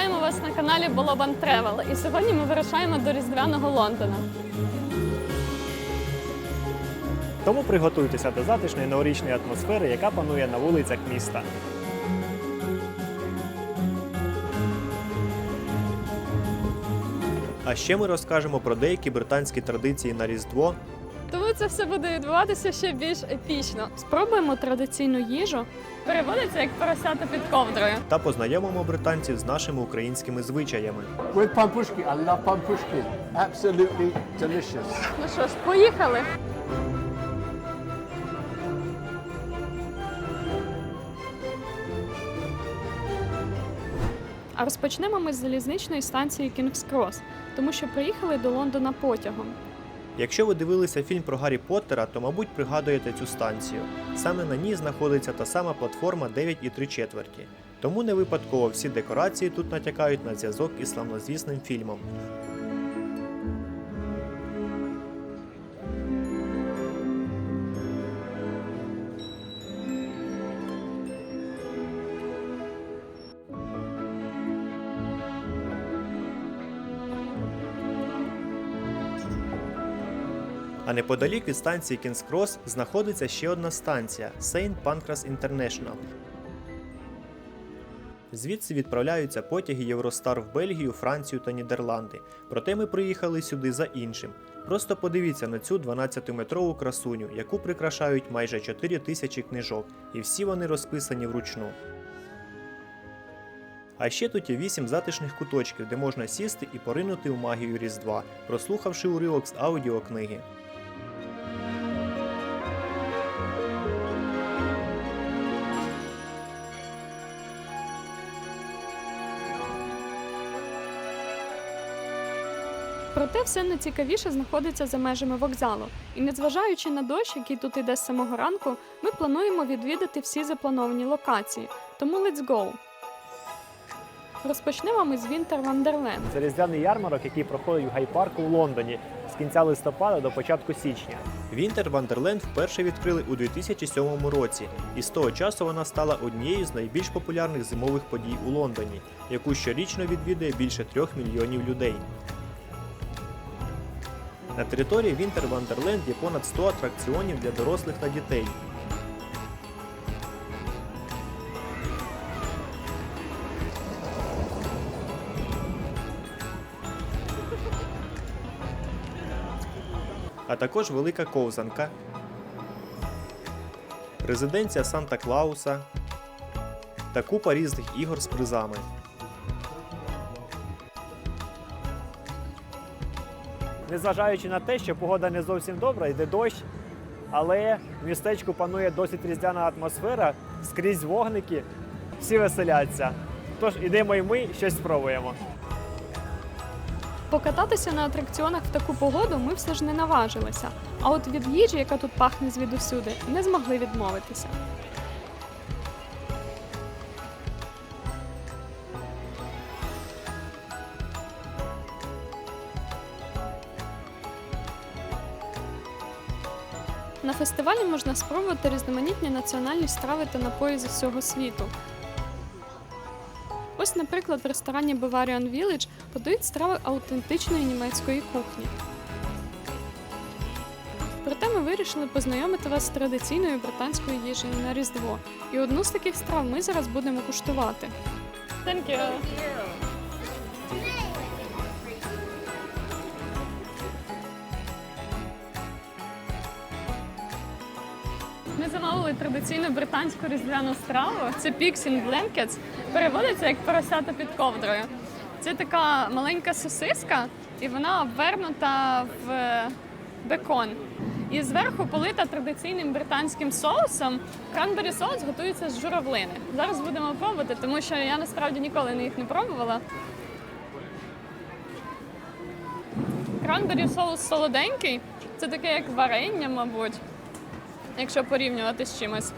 Вітаємо вас на каналі Болобан Тревел. І сьогодні ми вирушаємо до різдвяного Лондона. Тому приготуйтеся до затишної новорічної атмосфери, яка панує на вулицях міста. А ще ми розкажемо про деякі британські традиції на Різдво це все буде відбуватися ще більш епічно. Спробуємо традиційну їжу. Переводиться як поросята під ковдрою. та познайомимо британців з нашими українськими звичаями. With pampushki, I love pampushki. Absolutely delicious. Ну що ж, поїхали. А розпочнемо ми з залізничної станції Кінгс Крос, тому що приїхали до Лондона потягом. Якщо ви дивилися фільм про Гаррі Поттера, то мабуть пригадуєте цю станцію. Саме на ній знаходиться та сама платформа 9,3 четверті. Тому не випадково всі декорації тут натякають на зв'язок із славнозвісним фільмом. А неподалік від станції Кінс Крос знаходиться ще одна станція Сейнт Панкрас Інтернешнл. Звідси відправляються потяги Євростар в Бельгію, Францію та Нідерланди. Проте ми приїхали сюди за іншим. Просто подивіться на цю 12-метрову красуню, яку прикрашають майже 4 тисячі книжок, і всі вони розписані вручну. А ще тут є 8 затишних куточків, де можна сісти і поринути в магію Різдва, прослухавши уривок з аудіокниги. Проте все найцікавіше знаходиться за межами вокзалу. І незважаючи на дощ, який тут іде з самого ранку, ми плануємо відвідати всі заплановані локації. Тому let's go! Розпочнемо ми з Winter Wonderland. Це різдвяний ярмарок, який проходить в гайпарку в Лондоні з кінця листопада до початку січня. Вінтер Вандерленд вперше відкрили у 2007 році, і з того часу вона стала однією з найбільш популярних зимових подій у Лондоні, яку щорічно відвідує більше трьох мільйонів людей. На території Вінтер Вандерленд є понад 100 атракціонів для дорослих та дітей. а також велика ковзанка, резиденція Санта Клауса та купа різних ігор з призами. Незважаючи на те, що погода не зовсім добра, йде дощ, але в містечку панує досить різдвяна атмосфера, скрізь вогники, всі веселяться. Тож ідемо і ми щось спробуємо. Покататися на атракціонах в таку погоду ми все ж не наважилися. А от від їжі, яка тут пахне звідусюди, не змогли відмовитися. На фестивалі можна спробувати різноманітні національні страви та напої з усього світу. Ось, наприклад, в ресторані Bavarian Village подають страви аутентичної німецької кухні. Проте ми вирішили познайомити вас з традиційною британською їжею на Різдво. І одну з таких страв ми зараз будемо куштувати. Thank you. Традиційну британську різдвяну страву. Це Pixing Blankets. Переводиться як поросята під ковдрою. Це така маленька сосиска, і вона обвернута в бекон. І зверху полита традиційним британським соусом. Кранбері соус готується з журавлини. Зараз будемо пробувати, тому що я насправді ніколи їх не пробувала. Кранбері соус солоденький. Це таке як варення, мабуть, якщо порівнювати з чимось.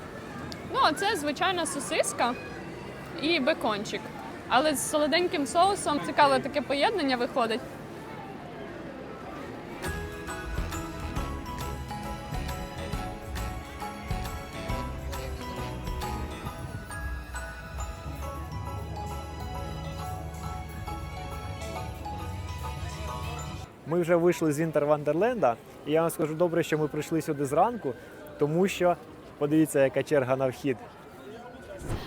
Ну, а це звичайна сосиска і бекончик. Але з солоденьким соусом цікаве таке поєднання виходить. Ми вже вийшли з Вінтер Вандерленда, і я вам скажу добре, що ми прийшли сюди зранку, тому що подивіться, яка черга на вхід.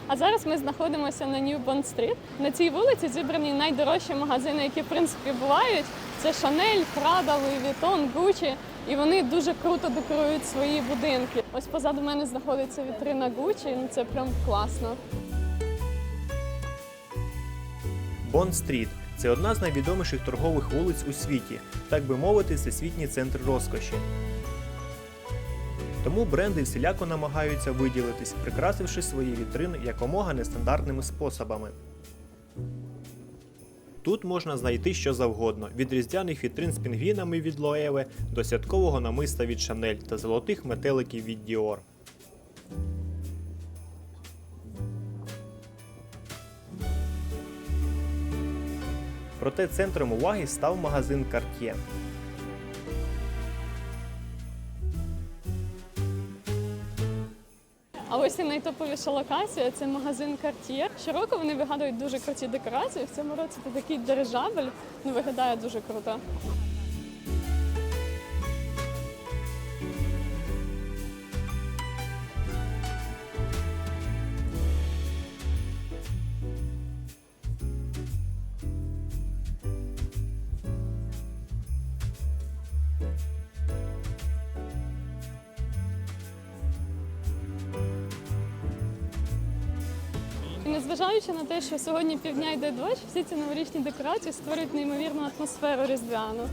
А зараз ми знаходимося на New Bond Street. На цій вулиці зібрані найдорожчі магазини, які в принципі бувають. Це Chanel, Prada, Louis Vuitton, Gucci. І вони дуже круто декорують свої будинки. Ось позаду мене знаходиться вітрина Gucci, ну це прям класно. Бонд-стріт це одна з найвідоміших торгових вулиць у світі, так би мовити, всесвітній центр розкоші. Тому бренди всіляко намагаються виділитись, прикрасивши свої вітрини якомога нестандартними способами. Тут можна знайти що завгодно: від різдвяних вітрин з пінгвінами від Лоеве до святкового намиста від Шанель та золотих метеликів від Діор. Проте центром уваги став магазин Cartier. А ось і найтоповіша локація це магазин Cartier. Щороку вони вигадують дуже круті декорації. В цьому році це такий дирижабель, ну виглядає дуже круто. Незважаючи на те, що сьогодні півдня йде дощ, всі ці новорічні декорації створюють неймовірну атмосферу різдвяну.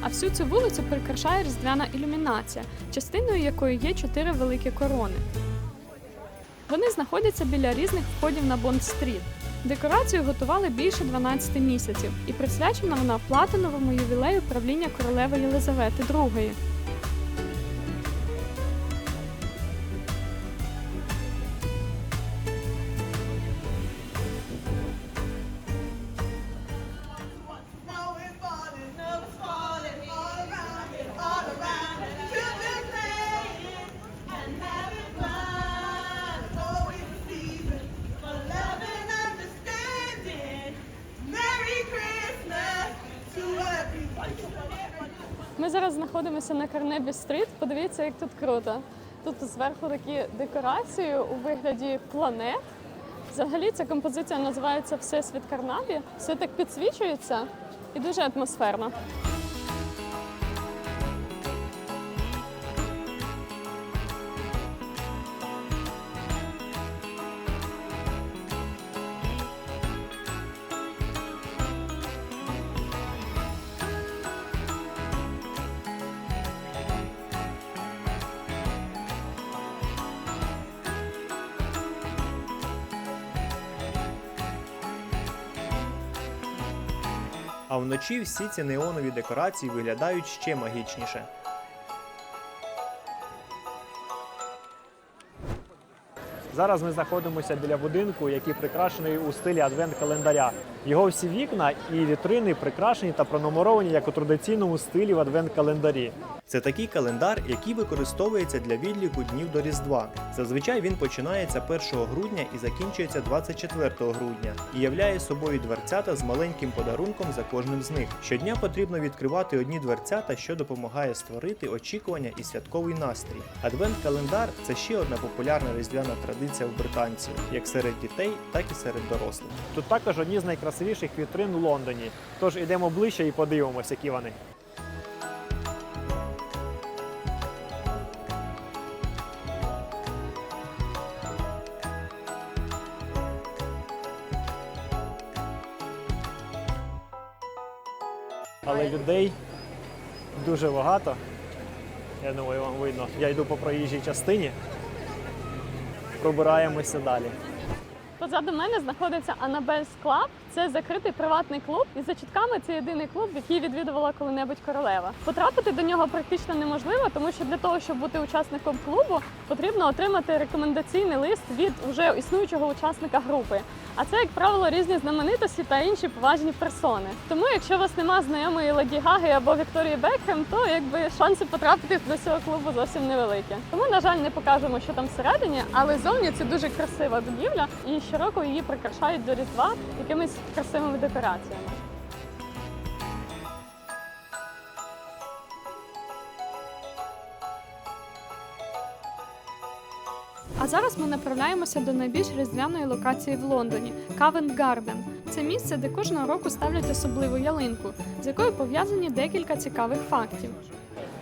А всю цю вулицю прикрашає різдвяна ілюмінація, частиною якої є чотири великі корони. Вони знаходяться біля різних входів на Бонд-стріт. Декорацію готували більше 12 місяців, і присвячена вона платиновому ювілею правління королеви Єлизавети II. Карнебі стріт. Подивіться, як тут круто. Тут зверху такі декорації у вигляді планет. Взагалі ця композиція називається Всесвіт Карнабі. Все так підсвічується і дуже атмосферно. А вночі всі ці неонові декорації виглядають ще магічніше. Зараз ми знаходимося біля будинку, який прикрашений у стилі адвент-календаря. Його всі вікна і вітрини прикрашені та пронумеровані як у традиційному стилі в адвент-календарі. Це такий календар, який використовується для відліку днів до Різдва. Зазвичай він починається 1 грудня і закінчується 24 грудня і являє собою дверцята з маленьким подарунком за кожним з них. Щодня потрібно відкривати одні дверцята, що допомагає створити очікування і святковий настрій. Адвент-календар це ще одна популярна різдвяна традиція в британців, як серед дітей, так і серед дорослих. Тут також одні з найкрасивіших вітрин у Лондоні. Тож ідемо ближче і подивимося, які вони. Але людей дуже багато. Я думаю, вам видно. Я йду по проїжджій частині. Пробираємося далі. Позаду мене знаходиться Анабельс Клаб. Це закритий приватний клуб, і за чутками це єдиний клуб, який відвідувала коли-небудь королева. Потрапити до нього практично неможливо, тому що для того, щоб бути учасником клубу, потрібно отримати рекомендаційний лист від вже існуючого учасника групи. А це, як правило, різні знаменитості та інші поважні персони. Тому, якщо у вас нема знайомої Леді Гаги або Вікторії Бекхем, то якби шанси потрапити до цього клубу зовсім невеликі. Тому, на жаль, не покажемо, що там всередині, але зовні це дуже красива будівля. І щороку її прикрашають до Різдва якимись красивими декораціями. А зараз ми направляємося до найбільш різдвяної локації в Лондоні Covent Garden. Це місце, де кожного року ставлять особливу ялинку, з якою пов'язані декілька цікавих фактів.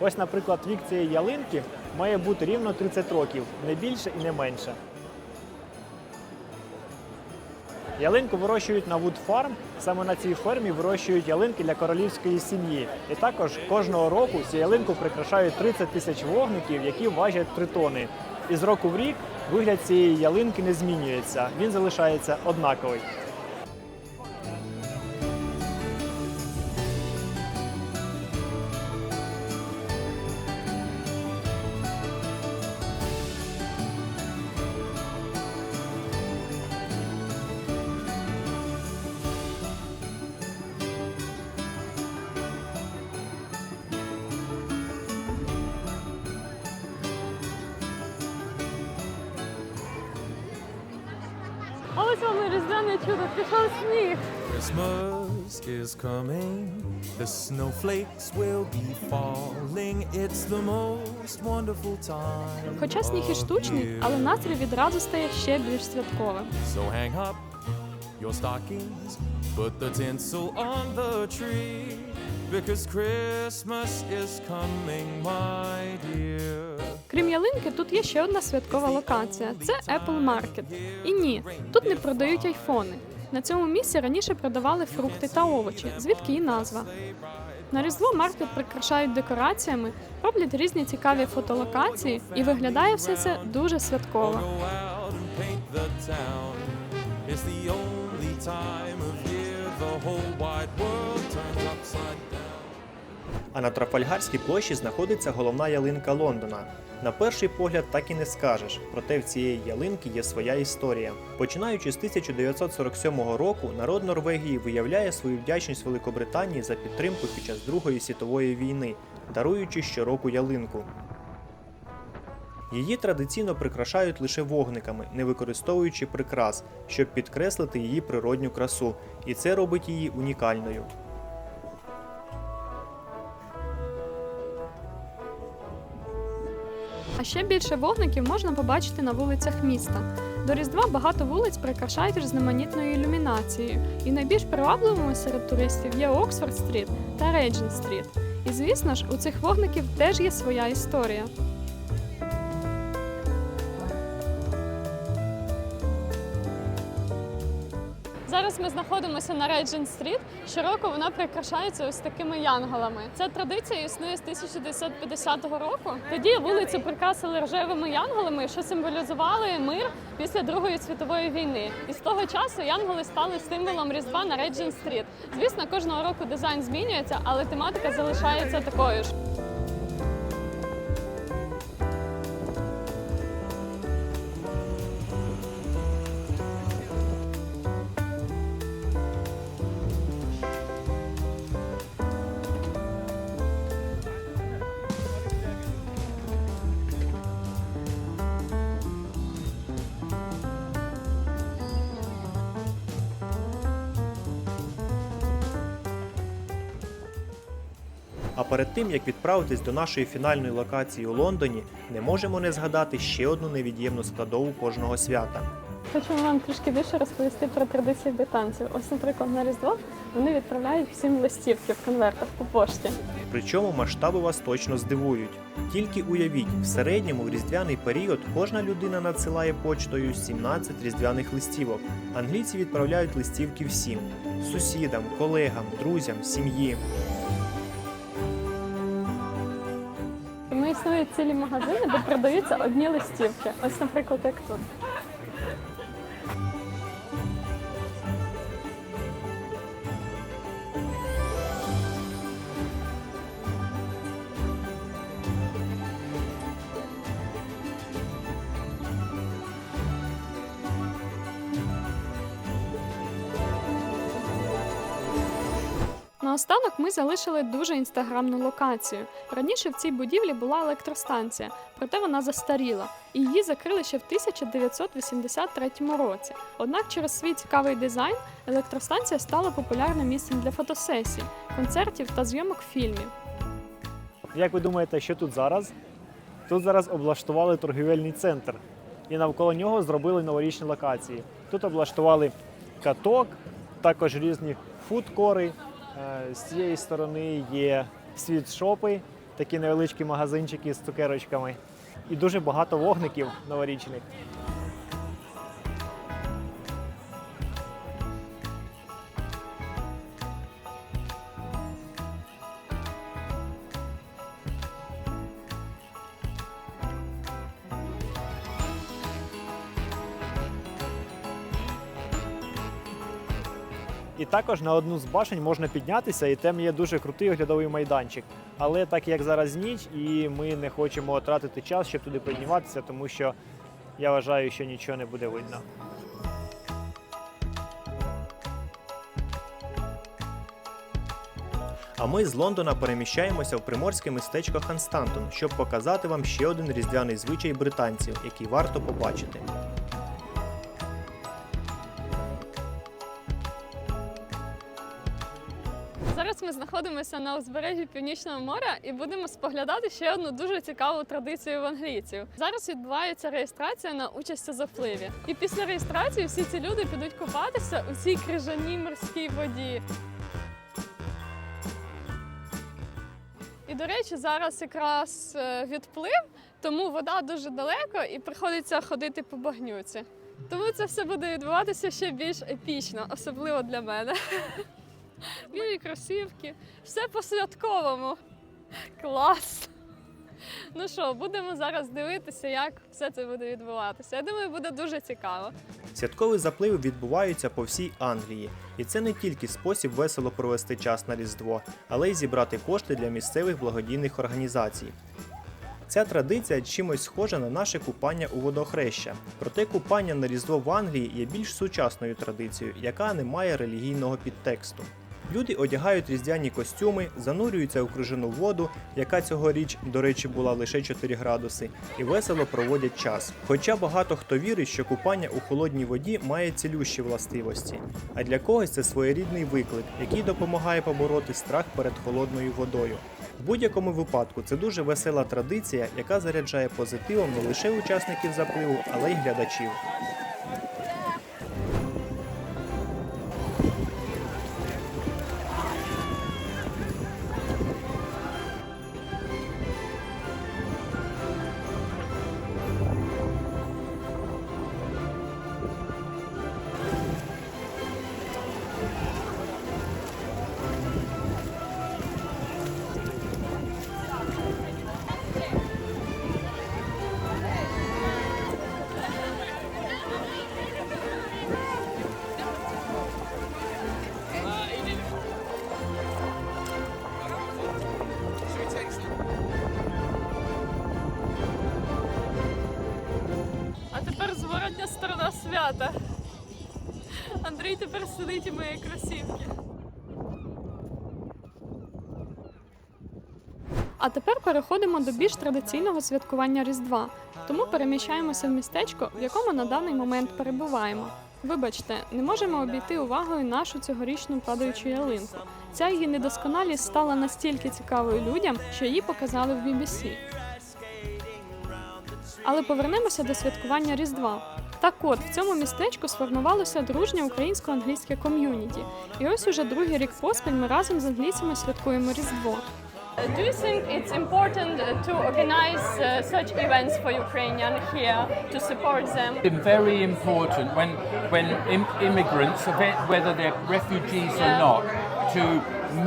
Ось, наприклад, вік цієї ялинки має бути рівно 30 років, не більше і не менше. Ялинку вирощують на Wood Farm. Саме на цій фермі вирощують ялинки для королівської сім'ї. І також кожного року цю ялинку прикрашають 30 тисяч вогників, які важать 3 тони. І з року в рік вигляд цієї ялинки не змінюється. Він залишається однаковий. Coming, the snowflakes will be falling. It's the most wonderful time. Хоча сніг і штучний, але настрій відразу стає ще більш святковим. So hang up your stockings, put the tinsel on the tree, because Christmas is coming, my dear. Крім ялинки, тут є ще одна святкова локація це Apple Market. І ні, тут не продають айфони. На цьому місці раніше продавали фрукти та овочі, звідки і назва. На Різдво маркет прикрашають декораціями, роблять різні цікаві фотолокації, і виглядає все це дуже святково. It's the only time of year the whole wide world turns upside down. А на Трафальгарській площі знаходиться головна ялинка Лондона. На перший погляд так і не скажеш, проте в цієї ялинки є своя історія. Починаючи з 1947 року, народ Норвегії виявляє свою вдячність Великобританії за підтримку під час Другої світової війни, даруючи щороку ялинку. Її традиційно прикрашають лише вогниками, не використовуючи прикрас, щоб підкреслити її природню красу, і це робить її унікальною. А ще більше вогників можна побачити на вулицях міста. До Різдва багато вулиць прикрашають різноманітною ілюмінацією, і найбільш привабливими серед туристів є Оксфорд Стріт та Рейджен Стріт. І звісно ж, у цих вогників теж є своя історія. Зараз ми знаходимося на Рейджен Стріт. Щороку вона прикрашається ось такими янголами. Ця традиція існує з 1950 року. Тоді вулицю прикрасили рожевими янголами, що символізували мир після Другої світової війни. І з того часу янголи стали символом Різдва на Рейджен Стріт. Звісно, кожного року дизайн змінюється, але тематика залишається такою ж. А перед тим як відправитись до нашої фінальної локації у Лондоні, не можемо не згадати ще одну невід'ємну складову кожного свята. Хочемо вам трішки більше розповісти про традиції британців. Ось, наприклад, на Різдво вони відправляють всім листівки в конвертах по пошті. Причому масштаби вас точно здивують. Тільки уявіть, в середньому в різдвяний період кожна людина надсилає почтою 17 різдвяних листівок. Англійці відправляють листівки всім сусідам, колегам, друзям, сім'ї. Існують цілі магазини, де продаються одні листівки. Ось, наприклад, як тут. Наостанок ми залишили дуже інстаграмну локацію. Раніше в цій будівлі була електростанція, проте вона застаріла, і її закрили ще в 1983 році. Однак через свій цікавий дизайн електростанція стала популярним місцем для фотосесій, концертів та зйомок фільмів. Як ви думаєте, що тут зараз? Тут зараз облаштували торгівельний центр і навколо нього зробили новорічні локації. Тут облаштували каток, також різні фудкори. Е, З цієї сторони є світшопи, такі невеличкі магазинчики з цукерочками. І дуже багато вогників новорічних. Також на одну з башень можна піднятися, і там є дуже крутий оглядовий майданчик. Але так як зараз ніч, і ми не хочемо тратити час, щоб туди підніматися, тому що я вважаю, що нічого не буде видно. А ми з Лондона переміщаємося в приморське містечко Ханстантон, щоб показати вам ще один різдвяний звичай британців, який варто побачити. Знаходимося на узбережжі Північного моря і будемо споглядати ще одну дуже цікаву традицію в англійців. Зараз відбувається реєстрація на участь у запливі. І після реєстрації всі ці люди підуть купатися у цій крижаній морській воді. І до речі, зараз якраз е, відплив, тому вода дуже далеко і приходиться ходити по багнюці. Тому це все буде відбуватися ще більш епічно, особливо для мене. Білі кросівки, все по-святковому. Клас! Ну що, будемо зараз дивитися, як все це буде відбуватися. Я думаю, буде дуже цікаво. Святкові запливи відбуваються по всій Англії, і це не тільки спосіб весело провести час на Різдво, але й зібрати кошти для місцевих благодійних організацій. Ця традиція чимось схожа на наше купання у водохреща. Проте купання на Різдво в Англії є більш сучасною традицією, яка не має релігійного підтексту. Люди одягають різдвяні костюми, занурюються у крижану воду, яка цьогоріч, до речі, була лише 4 градуси, і весело проводять час. Хоча багато хто вірить, що купання у холодній воді має цілющі властивості, а для когось це своєрідний виклик, який допомагає побороти страх перед холодною водою. В будь-якому випадку це дуже весела традиція, яка заряджає позитивом не лише учасників запливу, але й глядачів. Сидить у моїй кросівки. А тепер переходимо до більш традиційного святкування Різдва. Тому переміщаємося в містечко, в якому на даний момент перебуваємо. Вибачте, не можемо обійти увагою нашу цьогорічну падаючу ялинку. Ця її недосконалість стала настільки цікавою людям, що її показали в BBC. Але повернемося до святкування Різдва. Так от, в цьому містечку сформувалося дружнє українсько-англійське ком'юніті. І ось уже другий рік поспіль ми разом з англійцями святкуємо Різдво. Do you think it's important to organize uh, such events for Ukrainian here to support them? been very important when when Im- immigrants, whether they're refugees yeah. or not, to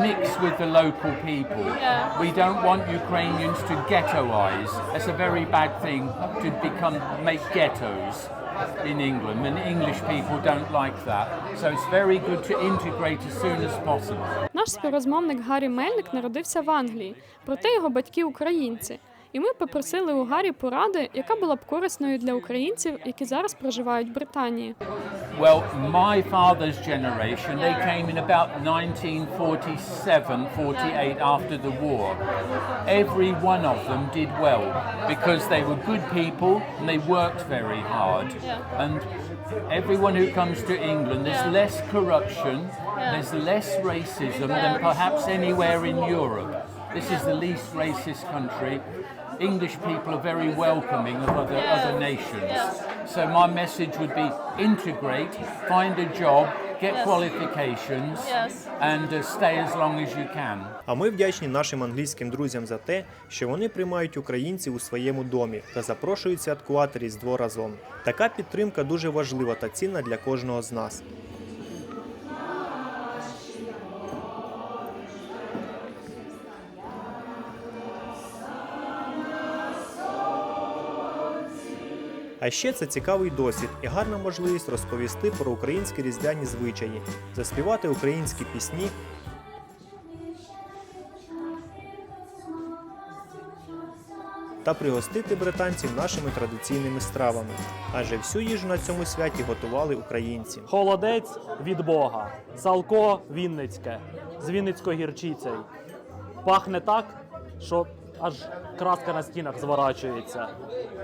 mix with the local people. Yeah. We don't want Ukrainians to ghettoize. That's a very bad thing to become make ghettos in England, and English people don't like that. So it's very good to integrate as soon as possible. Наш співрозмовник Гаррі Мельник народився в Англії, проте його батьки українці. І ми попросили у Гаррі поради, яка була б корисною для українців, які зараз проживають в Британії. Well, my father's generation, they came in about 1947, 48 after the war. Every one of them did well because they were good people and they worked very hard. And everyone who comes to England, there's less corruption, there's less racism than perhaps anywhere in Europe. This is the least racist country. English people are very welcoming of other, Yeah. other nations. Yeah. So my message would be integrate, find a job, get Yes. qualifications, Yes. and uh, stay as long as you can. А ми вдячні нашим англійським друзям за те, що вони приймають українців у своєму домі та запрошують святкувати Різдво разом. Така підтримка дуже важлива та цінна для кожного з нас. А ще це цікавий досвід і гарна можливість розповісти про українські різдвяні звичаї, заспівати українські пісні та пригостити британців нашими традиційними стравами. Адже всю їжу на цьому святі готували українці. Холодець від Бога, салко вінницьке з вінницькою гірчицею. Пахне так, що аж краска на стінах зворачується.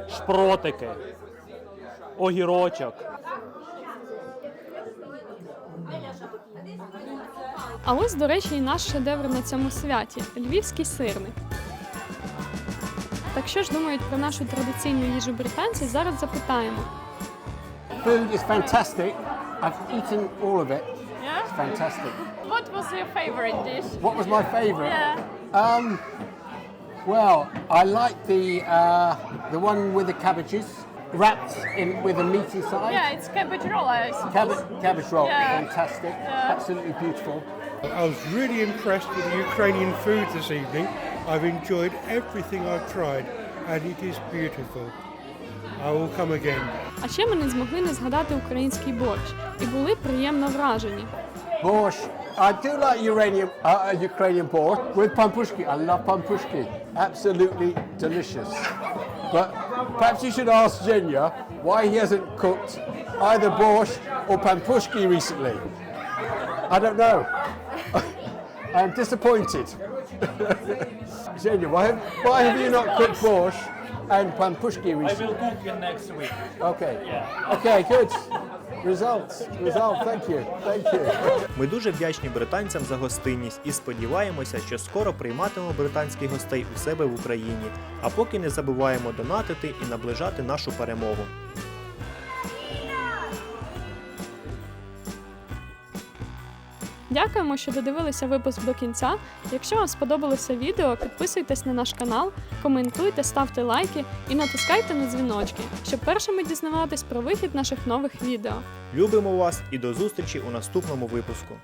Шпротики, огірочок. А ось, до речі, і наш шедевр на цьому святі львівський сирник. Так що ж думають про нашу традиційну їжу британці, зараз запитаємо. Food is fantastic. I've eaten all of it. Yeah? It's fantastic. What was your favorite dish? What was my favourite? Yeah. Um, well, I like the uh, the one with the cabbages wrapped in with a meaty side. Yeah, it's cabbage roll, I suppose. Cabbage, cabbage roll, Yeah. fantastic, Yeah. absolutely beautiful. I was really impressed with the Ukrainian food this evening. I've enjoyed everything I've tried, and it is beautiful. I will come again. А ще ми не змогли не згадати український борщ і були приємно вражені. Borscht. I do like Uranian, uh, Ukrainian borscht with pampushki. I love pampushki. Absolutely delicious. But perhaps you should ask Zhenya why he hasn't cooked either borscht or pampushki recently. I don't know. I'm disappointed. Zhenya, why have, why have you not cooked borscht and pampushki recently? I will cook it next week. Okay. Okay, good. Results. Results. Thank you. Thank you. Ми дуже вдячні британцям за гостинність і сподіваємося, що скоро прийматимемо британських гостей у себе в Україні. А поки не забуваємо донатити і наближати нашу перемогу. Дякуємо, що додивилися випуск до кінця. Якщо вам сподобалося відео, підписуйтесь на наш канал, коментуйте, ставте лайки і натискайте на дзвіночки, щоб першими дізнаватись про вихід наших нових відео. Любимо вас і до зустрічі у наступному випуску.